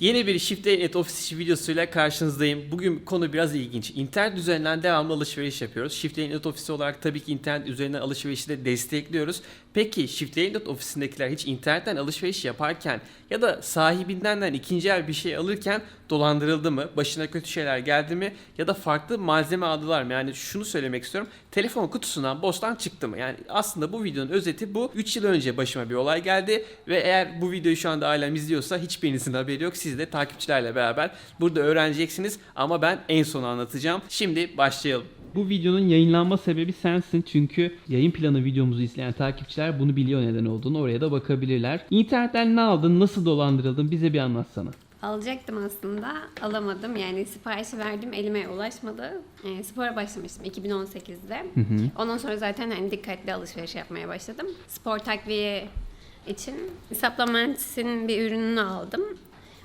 Yeni bir Shift Net ofis işi videosuyla karşınızdayım. Bugün konu biraz ilginç. İnternet üzerinden devamlı alışveriş yapıyoruz. Shift Net ofisi olarak tabii ki internet üzerinden alışverişi de destekliyoruz. Peki Shift Net ofisindekiler hiç internetten alışveriş yaparken ya da sahibinden ikinci el bir şey alırken dolandırıldı mı? Başına kötü şeyler geldi mi? Ya da farklı malzeme aldılar mı? Yani şunu söylemek istiyorum. Telefon kutusundan bostan çıktı mı? Yani aslında bu videonun özeti bu. 3 yıl önce başıma bir olay geldi ve eğer bu videoyu şu anda ailem izliyorsa hiçbirinizin haberi yok. Siz de takipçilerle beraber burada öğreneceksiniz ama ben en son anlatacağım. Şimdi başlayalım. Bu videonun yayınlanma sebebi sensin çünkü yayın planı videomuzu izleyen takipçiler bunu biliyor neden olduğunu oraya da bakabilirler. İnternetten ne aldın, nasıl dolandırıldın bize bir anlatsana. Alacaktım aslında, alamadım. Yani siparişi verdim, elime ulaşmadı. E, spora başlamıştım 2018'de. Ondan sonra zaten hani dikkatli alışveriş yapmaya başladım. Spor takviye için Supplements'in bir ürününü aldım.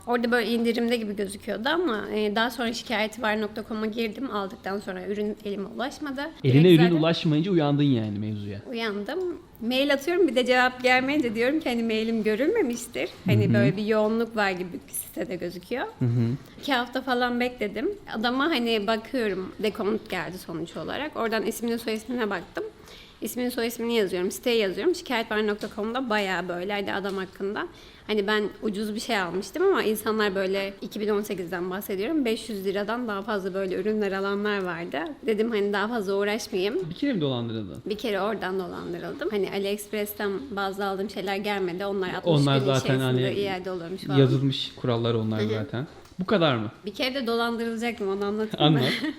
Orada böyle indirimde gibi gözüküyordu ama e, daha sonra şikayeti var.com'a girdim. Aldıktan sonra ürün elime ulaşmadı. Eline Direkt ürün zaten ulaşmayınca uyandın yani mevzuya. Uyandım. Mail atıyorum bir de cevap gelmeyince diyorum ki hani mailim görülmemiştir. Hani böyle bir yoğunluk var gibi sitede gözüküyor. İki hafta falan bekledim. Adama hani bakıyorum dekont geldi sonuç olarak. Oradan soy ismine baktım. İsmini soy ismini yazıyorum. Siteye yazıyorum. Şikayetvar.com'da bayağı böyleydi adam hakkında. Hani ben ucuz bir şey almıştım ama insanlar böyle 2018'den bahsediyorum. 500 liradan daha fazla böyle ürünler alanlar vardı. Dedim hani daha fazla uğraşmayayım. Bir kere mi dolandırıldın? Bir kere oradan dolandırıldım. Hani AliExpress'ten bazı aldığım şeyler gelmedi. Onlar 60 Onlar gün zaten hani iade olurmuş falan. Yazılmış kurallar onlar zaten. Bu kadar mı? Bir kere de dolandırılacaktım onu anlatayım mı? Anlat.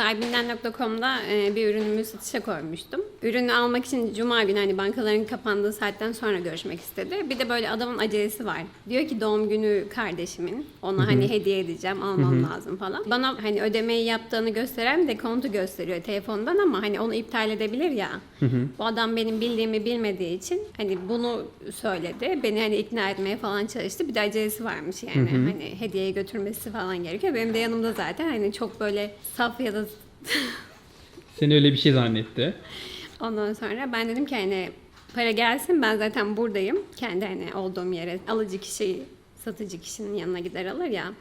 Sahibinden.com'da e, bir ürünümü satışa koymuştum. Ürünü almak için cuma günü hani bankaların kapandığı saatten sonra görüşmek istedi. Bir de böyle adamın acelesi var. Diyor ki doğum günü kardeşimin. Ona hani hediye edeceğim, almam lazım falan. Bana hani ödemeyi yaptığını gösteren de kontu gösteriyor telefondan ama hani onu iptal edebilir ya. Bu adam benim bildiğimi bilmediği için hani bunu söyledi. Beni hani ikna etmeye falan çalıştı. Bir de acelesi varmış yani. Hani hediyeye götürmesi falan gerekiyor. Benim de yanımda zaten hani çok böyle saf ya da Seni öyle bir şey zannetti. Ondan sonra ben dedim ki hani para gelsin ben zaten buradayım. Kendi hani olduğum yere alıcı kişi satıcı kişinin yanına gider alır ya.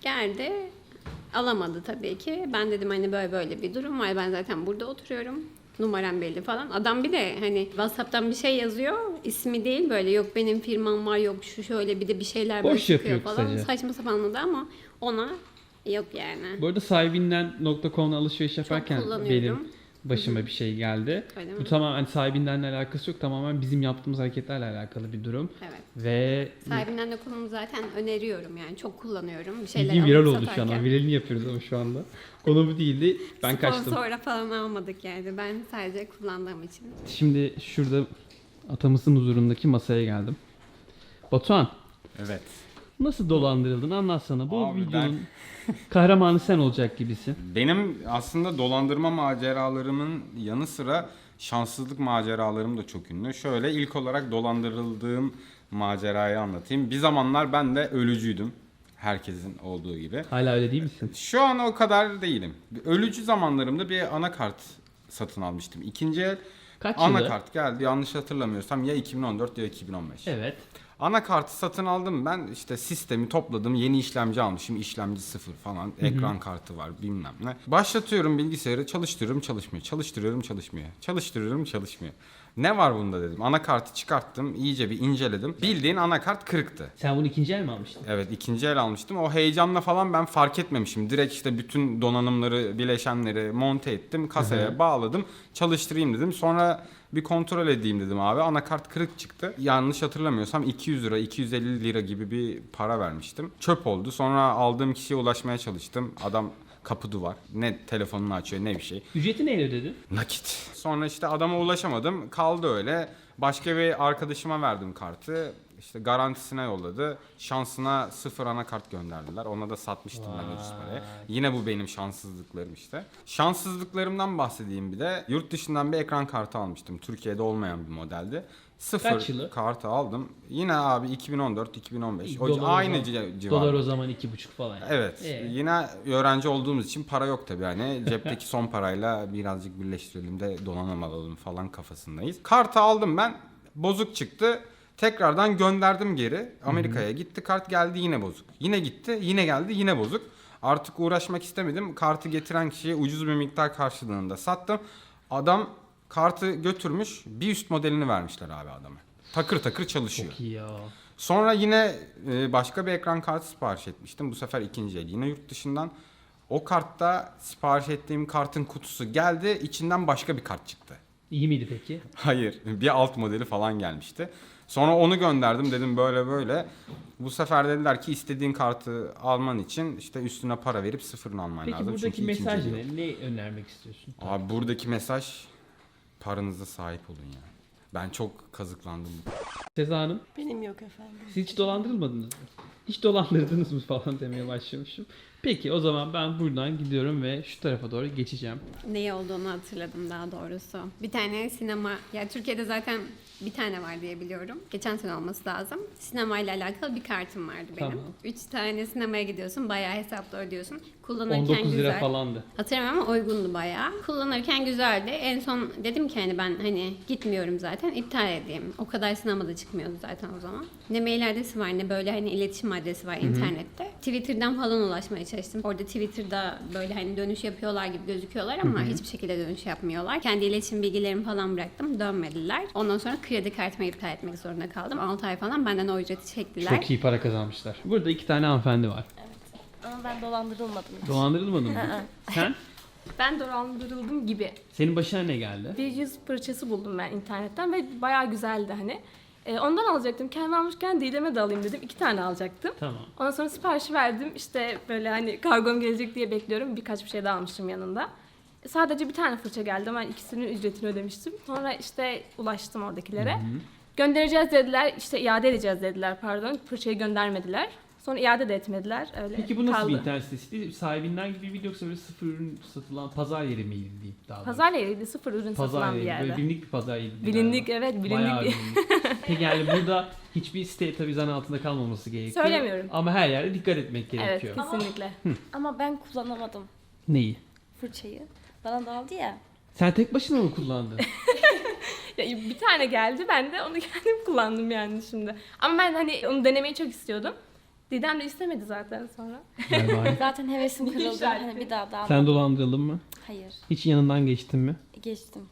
Geldi alamadı tabii ki. Ben dedim hani böyle böyle bir durum var. Ben zaten burada oturuyorum. Numaram belli falan. Adam bir de hani WhatsApp'tan bir şey yazıyor. ismi değil böyle yok benim firmam var yok şu şöyle bir de bir şeyler böyle Boş çıkıyor yapıyor falan. kısaca. Saçma sapanladı ama ona yok yani. Bu arada sahibinden.com'la alışveriş yaparken benim başıma bir şey geldi. Öyle Bu mi? tamamen sahibindenle alakası yok. Tamamen bizim yaptığımız hareketlerle alakalı bir durum. Evet. Ve Sahibinden de konumu zaten öneriyorum yani çok kullanıyorum. Bir şeyler bildiğin viral oldu şu an. satarken. Viralini yapıyoruz ama şu anda. Konu bu değildi. Ben kaçtım. Sponsora falan almadık yani. Ben sadece kullandığım için. Şimdi şurada atamızın huzurundaki masaya geldim. Batuhan Evet. Nasıl dolandırıldın anlatsana. Bu Abi videonun kahramanı sen olacak gibisin. Benim aslında dolandırma maceralarımın yanı sıra şanssızlık maceralarım da çok ünlü. Şöyle ilk olarak dolandırıldığım macerayı anlatayım. Bir zamanlar ben de ölücüydüm. Herkesin olduğu gibi. Hala öyle değil misin? Şu an o kadar değilim. Ölücü zamanlarımda bir anakart satın almıştım. İkinci el Kaç yılı? anakart geldi. Yanlış hatırlamıyorsam ya 2014 ya 2015. Evet. Anakartı satın aldım ben işte sistemi topladım yeni işlemci almışım işlemci sıfır falan ekran kartı var bilmem ne. Başlatıyorum bilgisayarı çalıştırıyorum çalışmıyor çalıştırıyorum çalışmıyor çalıştırıyorum çalışmıyor. Ne var bunda dedim anakartı çıkarttım iyice bir inceledim bildiğin anakart kırıktı. Sen bunu ikinci el mi almıştın? Evet ikinci el almıştım. O heyecanla falan ben fark etmemişim. Direkt işte bütün donanımları, bileşenleri monte ettim. Kasaya bağladım. Çalıştırayım dedim. Sonra bir kontrol edeyim dedim abi. Anakart kırık çıktı. Yanlış hatırlamıyorsam 200 lira, 250 lira gibi bir para vermiştim. Çöp oldu. Sonra aldığım kişiye ulaşmaya çalıştım. Adam kapı duvar. Ne telefonunu açıyor ne bir şey. Ücreti neyle ödedin? Nakit. Sonra işte adama ulaşamadım. Kaldı öyle. Başka bir arkadaşıma verdim kartı. İşte garantisine yolladı. Şansına sıfır anakart gönderdiler. Ona da satmıştım ben ucuz paraya. Yine bu benim şanssızlıklarım işte. Şanssızlıklarımdan bahsedeyim bir de. Yurt dışından bir ekran kartı almıştım. Türkiye'de olmayan bir modeldi. Sıfır Kaç yılı? kartı aldım. Yine abi 2014-2015. O Dolar o aynı zaman- civarda. Dolar o zaman iki buçuk falan. yani. Evet. Ee? Yine öğrenci olduğumuz için para yok tabii yani. Cepteki son parayla birazcık birleştirelim de donanım alalım falan kafasındayız. Kartı aldım ben. Bozuk çıktı. Tekrardan gönderdim geri. Amerika'ya gitti kart geldi yine bozuk. Yine gitti yine geldi yine bozuk. Artık uğraşmak istemedim. Kartı getiren kişiye ucuz bir miktar karşılığında sattım. Adam kartı götürmüş bir üst modelini vermişler abi adama. Takır takır çalışıyor. Çok iyi ya. Sonra yine e, başka bir ekran kartı sipariş etmiştim. Bu sefer ikinci el yine yurt dışından. O kartta sipariş ettiğim kartın kutusu geldi. içinden başka bir kart çıktı. İyi miydi peki? Hayır bir alt modeli falan gelmişti. Sonra onu gönderdim dedim böyle böyle. Bu sefer dediler ki istediğin kartı alman için işte üstüne para verip sıfırını alman Peki lazım. buradaki Çünkü mesaj ne? Ne önermek istiyorsun? Abi buradaki mesaj paranıza sahip olun ya. Ben çok kazıklandım. Seza Hanım Benim yok efendim. siz hiç dolandırılmadınız mı? Hiç dolandırdınız mı falan demeye başlamışım. Peki o zaman ben buradan gidiyorum ve şu tarafa doğru geçeceğim. Neyi olduğunu hatırladım daha doğrusu. Bir tane sinema, ya Türkiye'de zaten bir tane var diye biliyorum. Geçen sene olması lazım. Sinemayla alakalı bir kartım vardı benim. Tamam. Üç tane sinemaya gidiyorsun, bayağı hesaplı ödüyorsun. Kullanırken 19 güzel. lira falandı. Hatırlamıyorum ama uygundu bayağı. Kullanırken güzeldi. En son dedim ki hani ben hani gitmiyorum zaten iptal edeyim. O kadar sinemada çıkmıyordu zaten o zaman. Ne mail adresi var ne böyle hani iletişim adresi var internette. Twitter'dan falan ulaşmaya çalıştım. Orada Twitter'da böyle hani dönüş yapıyorlar gibi gözüküyorlar ama hiçbir şekilde dönüş yapmıyorlar. Kendi iletişim bilgilerimi falan bıraktım. Dönmediler. Ondan sonra kredi kartımı iptal etmek zorunda kaldım. 6 ay falan benden o ücreti çektiler. Çok iyi para kazanmışlar. Burada iki tane hanımefendi var. Ama ben dolandırılmadım. hiç. Dolandırılmadın mı? Sen? Ben dolandırıldım gibi. Senin başına ne geldi? Bir yüz fırçası buldum ben internetten ve bayağı güzeldi hani. Ee, ondan alacaktım. Kendim almışken Didem'e de alayım dedim. İki tane alacaktım. Tamam. Ondan sonra siparişi verdim. İşte böyle hani kargom gelecek diye bekliyorum. Birkaç bir şey daha almıştım yanında. E, Sadece bir tane fırça geldi. Ben ikisinin ücretini ödemiştim. Sonra işte ulaştım oradakilere. Göndereceğiz dediler. İşte iade edeceğiz dediler pardon. Fırçayı göndermediler. Sonra iade de etmediler. Öyle Peki bu nasıl kaldı. bir internet sitesiydi? Sahibinden gibi miydi yoksa böyle sıfır ürün satılan pazar yeri miydi diyeyim daha doğrusu? Pazar yeriydi. Sıfır ürün Pazar satılan bir yeri. yerde. Böyle bilindik bir pazar yeriydi. Bilindik galiba. evet bilindik Bayağı bir. bilindik. Peki yani burada hiçbir site tabii zan altında kalmaması gerekiyor. Söylemiyorum. Ama her yerde dikkat etmek Evet gerekiyor. kesinlikle. Ama ben kullanamadım Neyi? fırçayı. Bana da aldı ya. Sen tek başına mı kullandın? Ya bir tane geldi ben de onu kendim kullandım yani şimdi. Ama ben hani onu denemeyi çok istiyordum. Didem de istemedi zaten sonra. Zaten hevesim kırıldı. Hani bir daha da Sen dolandırıldın mı? Hayır. Hiç yanından geçtin mi? Geçtim.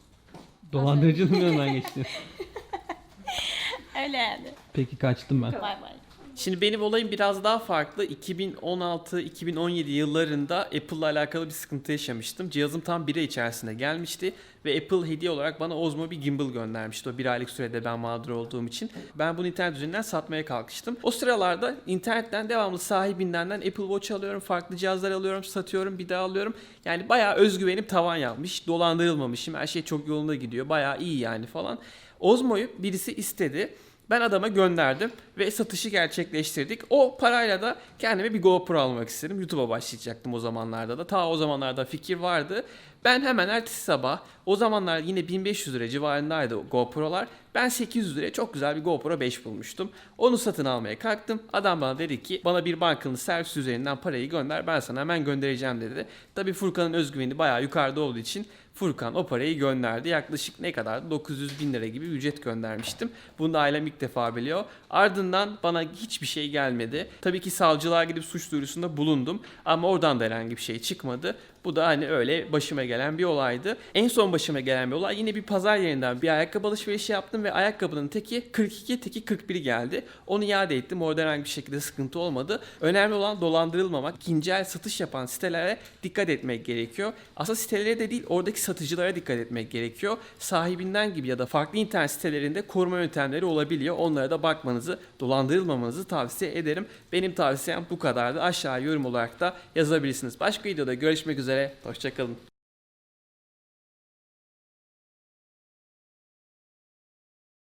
Dolandırıcının yanından geçtin. Öyle yani. Peki kaçtım ben. Bay bay. Şimdi benim olayım biraz daha farklı. 2016-2017 yıllarında Apple'la alakalı bir sıkıntı yaşamıştım. Cihazım tam bir ay içerisinde gelmişti ve Apple hediye olarak bana Osmo bir gimbal göndermişti. O bir aylık sürede ben mağdur olduğum için. Ben bunu internet üzerinden satmaya kalkıştım. O sıralarda internetten devamlı sahibinden Apple Watch alıyorum, farklı cihazlar alıyorum, satıyorum, bir daha alıyorum. Yani bayağı özgüvenim tavan yapmış, dolandırılmamışım, her şey çok yolunda gidiyor, bayağı iyi yani falan. Osmo'yu birisi istedi. Ben adama gönderdim ve satışı gerçekleştirdik. O parayla da kendime bir GoPro almak istedim. YouTube'a başlayacaktım o zamanlarda da. Ta o zamanlarda fikir vardı. Ben hemen ertesi sabah o zamanlar yine 1500 lira civarındaydı GoPro'lar. Ben 800 liraya çok güzel bir GoPro 5 bulmuştum. Onu satın almaya kalktım. Adam bana dedi ki bana bir bankanın servis üzerinden parayı gönder ben sana hemen göndereceğim dedi. Tabii Furkan'ın özgüveni bayağı yukarıda olduğu için Furkan o parayı gönderdi. Yaklaşık ne kadar? 900 bin lira gibi ücret göndermiştim. Bunu da ailem ilk defa biliyor. Ardından bana hiçbir şey gelmedi. Tabii ki savcılığa gidip suç duyurusunda bulundum. Ama oradan da herhangi bir şey çıkmadı. Bu da hani öyle başıma gelen bir olaydı. En son başıma gelen bir olay yine bir pazar yerinden bir ayakkabı alışverişi yaptım ve ayakkabının teki 42, teki 41 geldi. Onu iade ettim. Orada herhangi bir şekilde sıkıntı olmadı. Önemli olan dolandırılmamak. İkinci satış yapan sitelere dikkat etmek gerekiyor. Aslında sitelere de değil oradaki satıcılara dikkat etmek gerekiyor. Sahibinden gibi ya da farklı internet sitelerinde koruma yöntemleri olabiliyor. Onlara da bakmanızı, dolandırılmamanızı tavsiye ederim. Benim tavsiyem bu kadardı. Aşağı yorum olarak da yazabilirsiniz. Başka videoda görüşmek üzere. Hoşçakalın.